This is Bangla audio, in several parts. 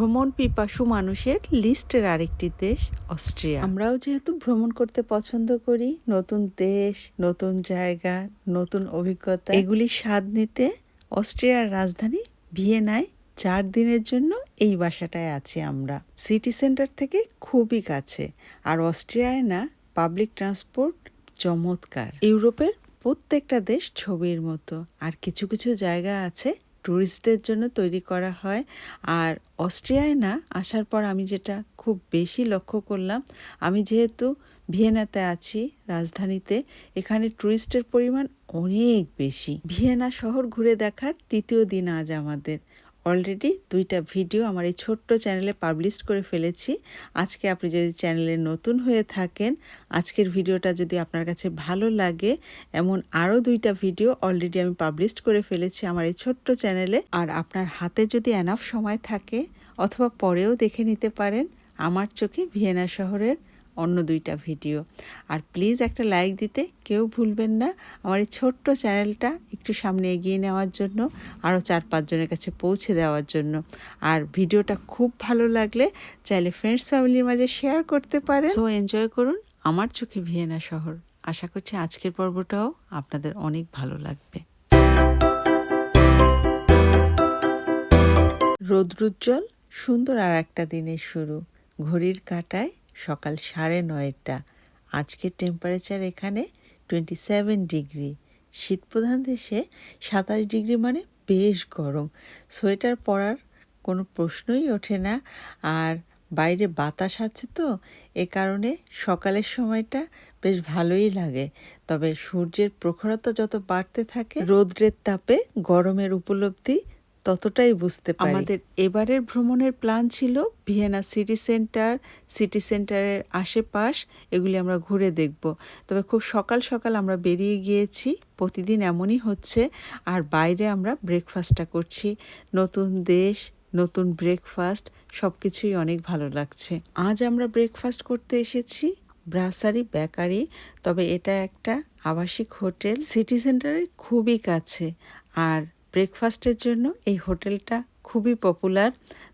ভ্রমণ পিপাসু মানুষের লিস্টের আরেকটি দেশ অস্ট্রিয়া। আমরাও যেহেতু ভ্রমণ করতে পছন্দ করি নতুন দেশ নতুন জায়গা নতুন অভিজ্ঞতা। এগুলি স্বাদ নিতে অস্ট্রিয়ার রাজধানী ভিয়েনায় চার দিনের জন্য এই বাসাটায় আছি আমরা। সিটি সেন্টার থেকে খুবই কাছে আর অস্ট্রিয়ায় না পাবলিক ট্রান্সপোর্ট চমৎকার। ইউরোপের প্রত্যেকটা দেশ ছবির মতো আর কিছু কিছু জায়গা আছে ট্যুরিস্টদের জন্য তৈরি করা হয়। আর অস্ট্রিয়ায় না, আসার পর আমি যেটা খুব বেশি লক্ষ্য করলাম, আমি যেহেতু ভিয়েনাতে আছি, রাজধানীতে, এখানে ট্যুরিস্টের পরিমাণ অনেক বেশি। ভিয়েনা শহর ঘুরে দেখার তৃতীয় দিন আজ আমাদের। অলরেডি দুইটা ভিডিও আমার এই ছোট্ট চ্যানেলে পাবলিশ করে ফেলেছি। আজকে আপনি যদি চ্যানেলে নতুন হয়ে থাকেন, আজকের ভিডিওটা যদি আপনার কাছে ভালো লাগে, এমন আরও দুইটা ভিডিও অলরেডি আমি পাবলিশ করে ফেলেছি আমার এই ছোট্ট চ্যানেলে আর আপনার হাতে যদি এনাফ সময় থাকে, অথবা পরেও দেখে নিতে পারেন, আমার চোখে ভিয়েনা শহরের অন্য দুইটা ভিডিও। আর প্লিজ একটা লাইক দিতে কেউ ভুলবেন না। আমার এই ছোট্ট চ্যানেলটা একটু সামনে এগিয়ে নেওয়ার জন্য আরও চার পাঁচজনের কাছে পৌঁছে দেওয়ার জন্য। আর ভিডিওটা খুব ভালো লাগলে চাইলে ফ্রেন্ডস ফ্যামিলির মাঝে শেয়ার করতে পারেন। সো এনজয় করুন আমার চোখে ভিয়েনা শহর। আশা করছি আজকের পর্বটাও আপনাদের অনেক ভালো লাগবে। রৌদ্রুজ্জ্বল সুন্দর আর একটা দিনের শুরু। ঘড়ির কাটায় সকাল সাড়ে নয়টা। আজকের টেম্পারেচার এখানে টোয়েন্টি সেভেন ডিগ্রি শীতপ্রধান দেশে সাতাশ ডিগ্রি মানে বেশ গরম। সোয়েটার পরার কোনো প্রশ্নই ওঠে না। আর বাইরে বাতাস আছে তো, এ কারণে সকালের সময়টা বেশ ভালোই লাগে। তবে সূর্যের প্রখরতা যত বাড়তে থাকে, রৌদ্রের তাপে গরমের উপলব্ধি ততটাই বুঝতে পারি। আমাদের এবারের ভ্রমণের প্ল্যান ছিল ভিয়েনা সিটি সেন্টার, সিটি সেন্টারের আশেপাশ, এগুলি আমরা ঘুরে দেখব। তবে খুব সকাল সকাল আমরা বেরিয়ে গিয়েছি, প্রতিদিন এমনই হচ্ছে, আর বাইরে আমরা ব্রেকফাস্টটা করছি। নতুন দেশ, নতুন ব্রেকফাস্ট সব কিছুই অনেক ভালো লাগছে। আজ আমরা ব্রেকফাস্ট করতে এসেছি ব্রাসারি বেকারি, তবে এটা একটা আবাসিক হোটেল। সিটি সেন্টারের খুবই কাছে, আর ব্রেকফাস্টের জন্য এই হোটেলটা খুবই popular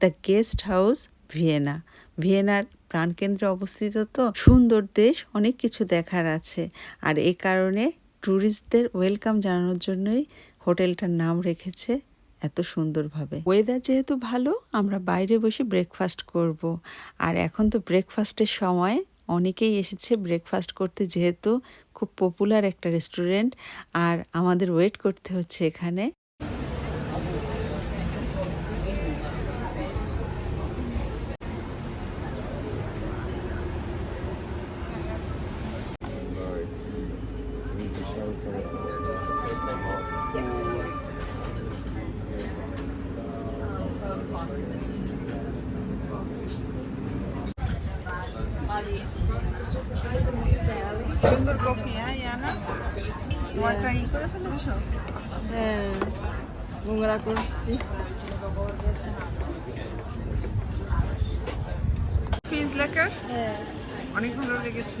the guest house Vienna ভিয়েনার প্রাণকেন্দ্রে অবস্থিত তো, সুন্দর দেশ, অনেক কিছু দেখার আছে। আর এ কারণে ট্যুরিস্টদের ওয়েলকাম জানানোর জন্যই হোটেলটার নাম রেখেছে এত সুন্দরভাবে। ওয়েদার যেহেতু ভালো, আমরা বাইরে বসে ব্রেকফাস্ট করব। আর এখন তো ব্রেকফাস্টের সময়, অনেকেই এসেছে ব্রেকফাস্ট করতে যেহেতু খুব পপুলার একটা রেস্টুরেন্ট আর আমাদের ওয়েট করতে হচ্ছে এখানে। সুন্দর কফি হ্যাঁ ইয়ানা তোমারটা ই করে ফেলেছো হ্যাঁ নোংরা করছি ফিজ লেকার হ্যাঁ। অনেক ভালো লেগেছে।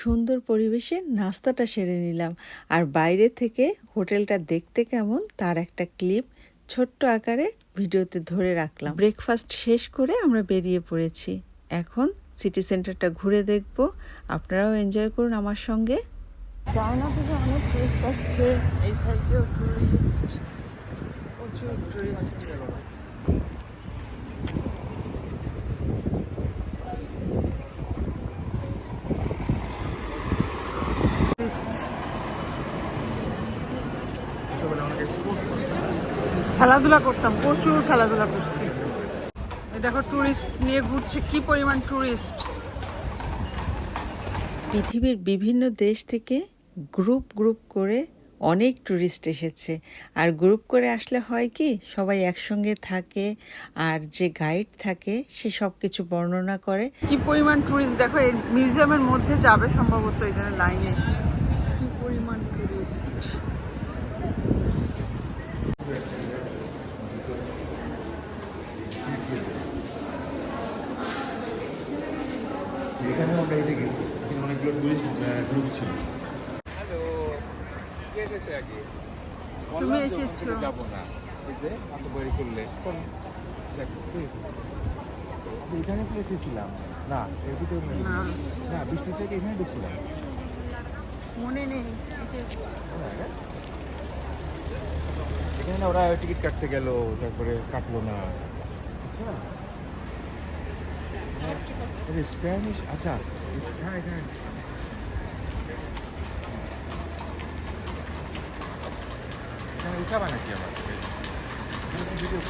সুন্দর পরিবেশে নাস্তাটা সেরে নিলাম। আর বাইরে থেকে হোটেলটা দেখতে কেমন তার একটা ক্লিপ ছোট্ট আকারে ভিডিওতে ধরে রাখলাম। ব্রেকফাস্ট শেষ করে আমরা বেরিয়ে পড়েছি। এখন সিটি সেন্টারটা ঘুরে দেখব। আপনারাও এনজয় করুন আমার সঙ্গে। চায়না থেকে অনেক টুরিস্ট আসছে। এই সাইডেও টুরিস্ট প্রচুর টুরিস্ট খেলাধুলা করতাম প্রচুর খেলাধুলা করছি। দেখো টুরিস্ট নিয়ে ঘুরছে কি পরিমাণ টুরিস্ট পৃথিবীর বিভিন্ন দেশ থেকে গ্রুপ গ্রুপ করে অনেক ট্যুরিস্ট এসেছে। আর গ্রুপ করে আসলে হয় কি সবাই একসঙ্গে থাকে আর যে গাইড থাকে সে সব কিছু বর্ণনা করে। কি পরিমাণ টুরিস্ট দেখো এই মিউজিয়ামের মধ্যে যাবে সম্ভবত এই জন্য লাইনে কি পরিমাণ টুরিস্ট এখানে আমরা এসে গেছি টুরিস্ট গ্রুপ ছিল হ্যালো কে এসেছে আগে? তুমি এসেছ। যাব না। এই যে এত বই করলে। কোন দেখ, তুই। আচ্ছা, এখানে তো এসেছিলাম। না এর ভিতরে না। বৃষ্টি থেকে এখানে ঢুকছিলাম। মনে নেই। এখানে ওরা টিকিট কাটতে গেল তারপরে কাটলো না। আচ্ছা। স্প্যানিশ আচ্ছা হ্যাঁ এখানে উঠাবা নাকি আমার ভিডিও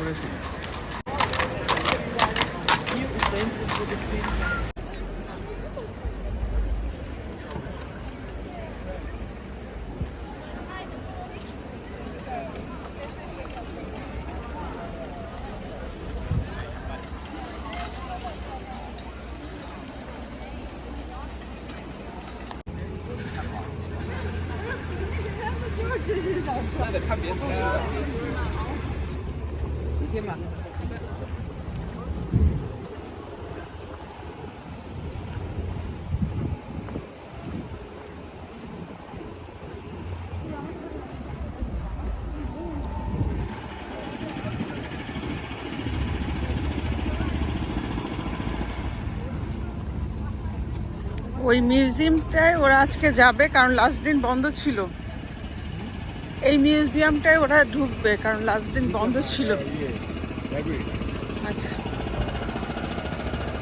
ওই মিউজিয়ামটায় ওরা আজকে যাবে কারণ লাস্ট দিন বন্ধ ছিল। এই মিউজিয়ামটায় ওরা ঢুকবে কারণ লাস্ট দিন বন্ধ ছিল। আচ্ছা।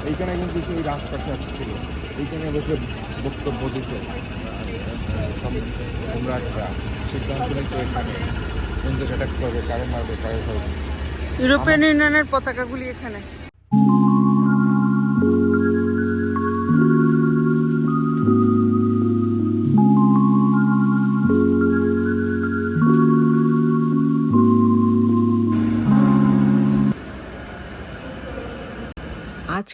এইখানে কিন্তু সেই রাজপ্রাসাদ ছিল। এইখানে বসে বক্তব্য দিত। সম্রাটরা সিদ্ধান্ত নিত এখানে। কেন্দ্র অ্যাটাক করবে কারে মারবে কারে ধরবে ইউরোপিয়ান ইউনিয়নের পতাকাগুলি এখানে।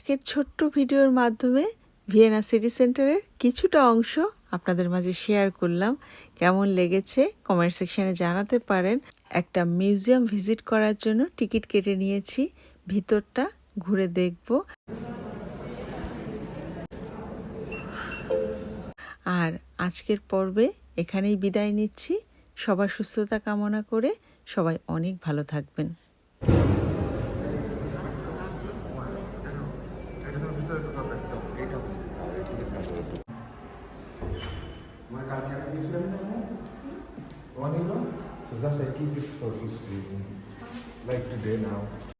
আজকের ছোট্ট ভিডিওর মাধ্যমে ভিয়েনা সিটি সেন্টারের কিছুটা অংশ আপনাদের মাঝে শেয়ার করলাম। কেমন লেগেছে কমেন্ট সেকশনে জানাতে পারেন। একটা মিউজিয়াম ভিজিট করার জন্য টিকিট কেটে নিয়েছি। ভিতরটা ঘুরে দেখব। আর আজকের পর্বে এখানেই বিদায় নিচ্ছি। সবার সুস্থতা কামনা করে সবাই অনেক ভালো থাকবেন। So just I keep it for this reason. Like today now.